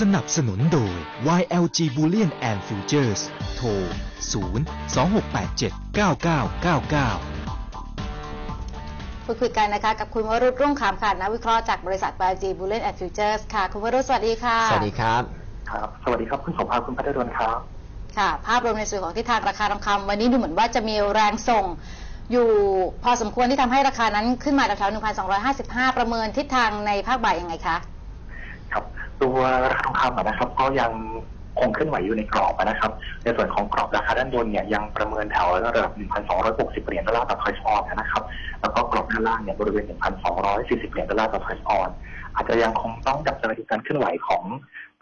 สนับสนุนโดย YLG Bullion and Futures โทร 0 2687 9999พูดคุยกันนะคะกับคุณวรุษรุ่งขามค่ะนักวิเคราะห์จากบริษัท BLG Bullion and Futures ค่ะ คุณวรุษสวัสดีค่ะ สวัสดีครับ ครับ สวัสดีครับ คุณสมภารคุณพัฒดลครับ ค่ะ ภาพรวมในส่วนของทิศทางราคาทองคำวันนี้ดูเหมือนว่าจะมีแรงส่ง อยู่พอสมควรที่ทำให้ราคานั้นขึ้นมาแถวๆ1,255 ประเมินทิศทางในภาคบ่ายยังไงคะ ครับ ตัวราคาทองคำนะครับ ก็ยังคงเคลื่อนไหวอยู่ในกรอบนะครับ ในส่วนของกรอบราคาด้านบนเนี่ยยังประเมินแถวระดับ 1,260 เหรียญดอลลาร์ต่อทอยส์ออนนะครับ แล้วก็กรอบด้านล่างเนี่ยบริเวณ 1,240 เหรียญดอลลาร์ต่อทอยส์ออน อาจจะยังคงต้องจับตาดูการเคลื่อนไหวของ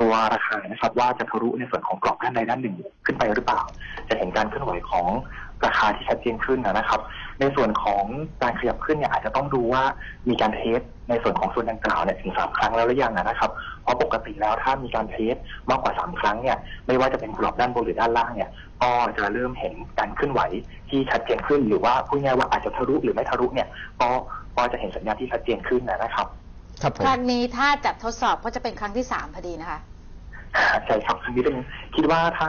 ตัวราคานะครับว่าจะทะลุในส่วนของกรอบด้านใดด้านหนึ่งขึ้นไปหรือเปล่า จะเห็นการเคลื่อนไหวของ ราคาที่ชัดเจนขึ้นนะครับ ในส่วนของการขยับขึ้นเนี่ยอาจจะต้องดูว่ามีการเทสในส่วนของส่วนดังกล่าวเนี่ยถึงสามครั้งแล้วหรือยังนะครับ เพราะปกติแล้วถ้ามีการเทสมากกว่าสามครั้งเนี่ยไม่ว่าจะเป็นกรอบด้านบนหรือด้านล่างเนี่ยก็จะเริ่มเห็นการเคลื่อนไหวที่ชัดเจนขึ้น หรือว่าพูดง่ายๆว่าอาจจะทะลุหรือไม่ทะลุเนี่ยก็ก็จะเห็นสัญญาณที่ชัดเจนขึ้นนะครับครับผมครั้งนี้ถ้าจัดทดสอบก็จะเป็นครั้งที่3พอดีนะคะใช่ครับครั้งนี้เป็นคิดว่าถ้า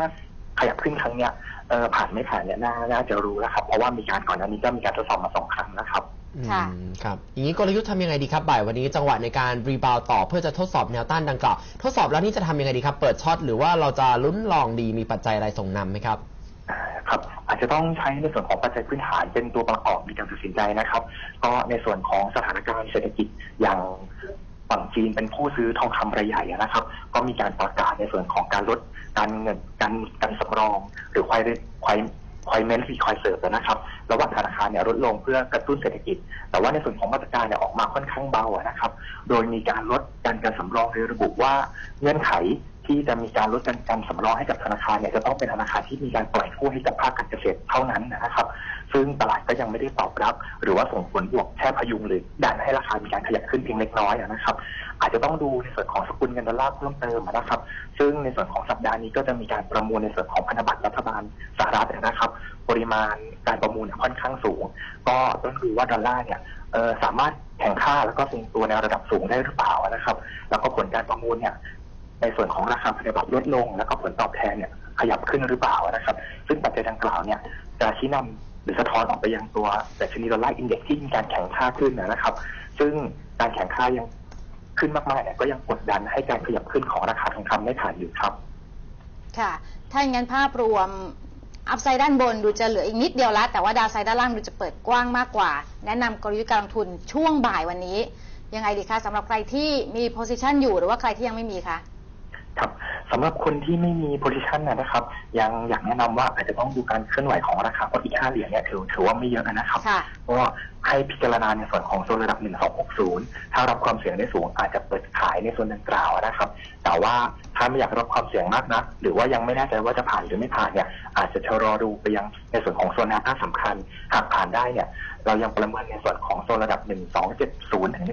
ขยับขึ้นครั้งเนี้ยเออผ่านไม่ผ่านเนี่ยน่าน่าจะรู้แล้วครับ เพราะว่ามีการก่อนหน้านี้ก็มีการทดสอบมาสองครั้งนะครับค่ะอืมครับอย่างนี้กลยุทธ์ทำยังไงดีครับบ่ายวันนี้จังหวะในการรีบาวต่อเพื่อจะทดสอบแนวต้านดังกล่าวทดสอบแล้วนี่จะทำยังไงดีครับ เปิดช็อตหรือว่าเราจะลุ้นลองดีมีปัจจัยอะไรส่งนำไหมครับอ่าครับอาจจะต้องใช้ในส่วนของปัจจัยพื้นฐานเป็นตัวประกอบในการตัดสินใจนะครับ ก็ในส่วนของสถานการณ์เศรษฐกิจอย่าง ฝั่งจีนเป็นผู้ซื้อทองคำรายใหญ่นะครับ ก็มีการประกาศในส่วนของการลดการเงินการการสำรอง หรือควายควายควายเมนต์รีควายเสิร์ฟนะครับ ระหว่างธนาคารเนี่ยลดลงเพื่อกระตุ้นเศรษฐกิจ แต่ว่าในส่วนของมาตรการเนี่ยออกมาค่อนข้างเบานะครับ โดยมีการลดการการสำรองโดยระบุว่าเงื่อนไข ที่จะมีการลดการการสำรองให้กับธนาคารเนี่ยจะต้องเป็นธนาคารที่มีการปล่อยกู้ให้กับภาคการเกษตรเท่านั้นนะครับ ซึ่งตลาดก็ยังไม่ได้ตอบรับ หรือว่าส่งผลบวกแค่พยุงหรือดันให้ราคามีการขยับขึ้นเพียงเล็กน้อยนะครับ อาจจะต้องดูในส่วนของสกุลเงินดอลลาร์เพิ่มเติมนะครับ ซึ่งในส่วนของสัปดาห์นี้ก็จะมีการประมูลในส่วนของพันธบัตรรัฐบาลสหรัฐนะครับ ปริมาณการประมูลเนี่ยค่อนข้างสูง ก็ต้องดูว่าดอลลาร์เนี่ยสามารถแข่งค่าแล้วก็ทรงตัวในระดับสูงได้หรือเปล่านะครับ แล้วก็ผลการประมูลเนี่ย ในส่วนของราคาพันธบัตรลดลง แล้วก็ผลตอบแทนเนี่ยขยับขึ้นหรือเปล่านะครับ ซึ่งปัจจัยดังกล่าวเนี่ยจะชี้นำหรือสะท้อนออกไปยังตัวดัชนีดอลลาร์อินเด็กซ์ที่มีการแข่งค่าขึ้นนะครับ ซึ่งการแข่งค่ายังขึ้นมากๆเนี่ยก็ยังกดดันให้การขยับขึ้นของราคาทองคำไม่ผ่านอยู่ครับ ค่ะ ถ้าอย่างนั้นภาพรวมอัพไซด์ด้านบนดูจะเหลืออีกนิดเดียวละแต่ว่าดาวไซด์ด้านล่างดูจะเปิดกว้างมากกว่า แนะนำกลยุทธ์การลงทุนช่วงบ่ายวันนี้ ยังไงดีคะสำหรับใครที่มีโพซิชันอยู่หรือว่าใครที่ยังไม่มีคะ ครับสำหรับคนที่ไม่มีโพซิชันนะครับ ยังอยากแนะนำว่าอาจจะต้องดูการเคลื่อนไหวของราคาเพราะอีกห้าเหรียญเนี่ยถือถือว่าไม่เยอะนะครับค่ะก็ให้พิจารณาในส่วนของโซนระดับ 1260 ถ้ารับความเสี่ยงได้สูงอาจจะเปิดขายในโซนดังกล่าวนะครับ แต่ว่าถ้าไม่อยากรับความเสี่ยงมากนะหรือว่ายังไม่แน่ใจว่าจะผ่านหรือไม่ผ่านเนี่ยอาจจะชะลอดูไปยังในส่วนของโซนแนวต้านสำคัญ หากผ่านได้เนี่ยเรายังประเมินในส่วนของโซนระดับ 1270 ถึง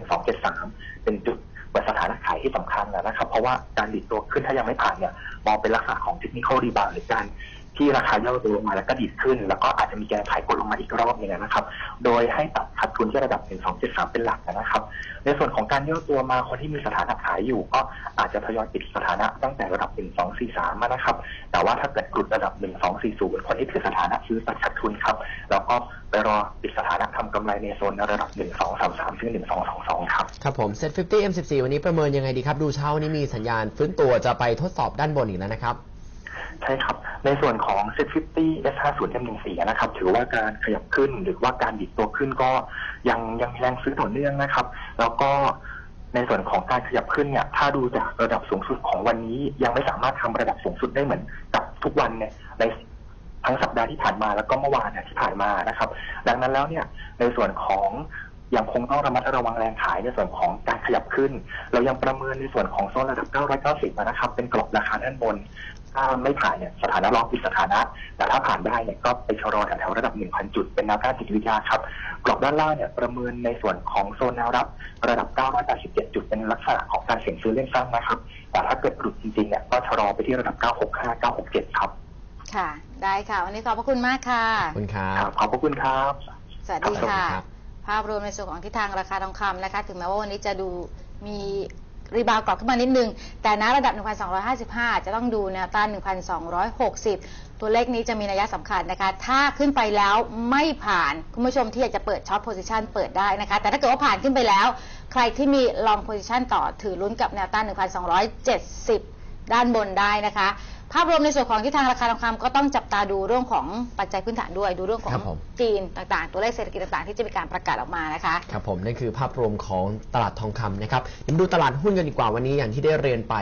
1273 เป็นจุด เปิดสถานะขายที่สำคัญนะครับ เพราะว่าการดิดตัวขึ้นถ้ายังไม่ผ่านเนี่ยมองเป็นลักษณะของเทคนิคอลรีบาวหรือการ ที่ราคาย่อตัวลงมาแล้วก็ดีดขึ้น แล้วก็อาจจะมีการขายกดลงมาอีกรอบหนึงนะครับ โดยให้ตัดขาดทุนที่ระดับ 1273 เป็นหลักนะครับ ในส่วนของการย่อตัวมาคนที่มีสถานะขายอยู่ ก็อาจจะทยอยปิดสถานะตั้งแต่ระดับ 1243 มานะครับ แต่ว่าถ้าเกิดกลุดระดับ 1240 คนที่ถือสถานะซื้อตัดขาดทุนครับแล้วก็ไปรอปิดสถานะทำกำไรในโซนระดับ 1233 ถึง 1222 ครับ ครับผม Set 50 M14 วันนี้ประเมินยังไงดีครับ ดูเช้าวันนี้มีสัญญาณฟื้นตัวจะไปทดสอบด้านบนอีกแล้วนะครับ ใช่ครับ ในส่วนของ Set 50 S50 M14 นะครับ ถือว่าการขยับขึ้นหรือว่าการดิดตัวขึ้นก็ยังยังมีแรงซื้อต่อเนื่องนะครับ แล้วก็ในส่วนของการขยับขึ้นเนี่ยถ้าดูจากระดับสูงสุดของวันนี้ ยังไม่สามารถทำระดับสูงสุดได้เหมือนกับทุกวันเนี่ยในทั้งสัปดาห์ที่ผ่านมาแล้วก็เมื่อวานเนี่ยที่ผ่านมานะครับ ดังนั้นแล้วเนี่ยในส่วนของ ยังคงต้องระมัดระวังแรงขายในส่วนของการขยับขึ้น เรายังประเมินในส่วนของโซนระดับ 990 นะครับ เป็นกรอบราคาด้านบน ถ้าไม่ผ่านเนี่ยสถานะรองปิดสถานะ แต่ถ้าผ่านได้เนี่ยก็ไปชะลอแถวๆระดับ 1,000 จุด เป็นแนวต้านจิตวิทยาครับ กรอบด้านล่างเนี่ยประเมินในส่วนของโซนแนวรับ ระดับ 987 จุด เป็นลักษณะของการเสี่ยงซื้อเล่นสั้นนะครับ แต่ถ้าเกิดหลุดจริงๆเนี่ยก็ชะลอไปที่ระดับ 965 967 ครับ ค่ะ ได้ค่ะ วันนี้ขอบพระคุณมากค่ะ ขอบคุณครัครับบขอบพระคุณครับ สวัสดีครับค่ะครับ ภาพรวมในส่วนของทิศทางราคาทองคำนะคะถึงแม้ว่าวันนี้จะดูมีรีบาวกลับขึ้นมานิดนึง แต่ณระดับ 1,255 จะต้องดูแนวต้าน 1,260 ตัวเลขนี้จะมีนัยสำคัญนะคะ ถ้าขึ้นไปแล้วไม่ผ่านคุณผู้ชมที่อยากจะเปิดช็อตโพซิชันเปิดได้นะคะ แต่ถ้าเกิดว่าผ่านขึ้นไปแล้ว ใครที่มีลองโพซิชันต่อถือลุ้นกับแนวต้าน 1,270 ด้านบนได้นะคะ ภาพรวมในส่วนของที่ทางราคาทองคำก็ต้องจับตาดูเรื่องของปัจจัยพื้นฐานด้วย ดูเรื่องของครับผม จีนต่างๆ ตัวเลขเศรษฐกิจต่างๆ ที่จะมีการประกาศออกมานะคะ ครับผมนั่นคือภาพรวมของตลาดทองคำนะครับเดี๋ยวมาดูตลาดหุ้นกันดีกว่าวันนี้อย่างที่ได้เรียนไป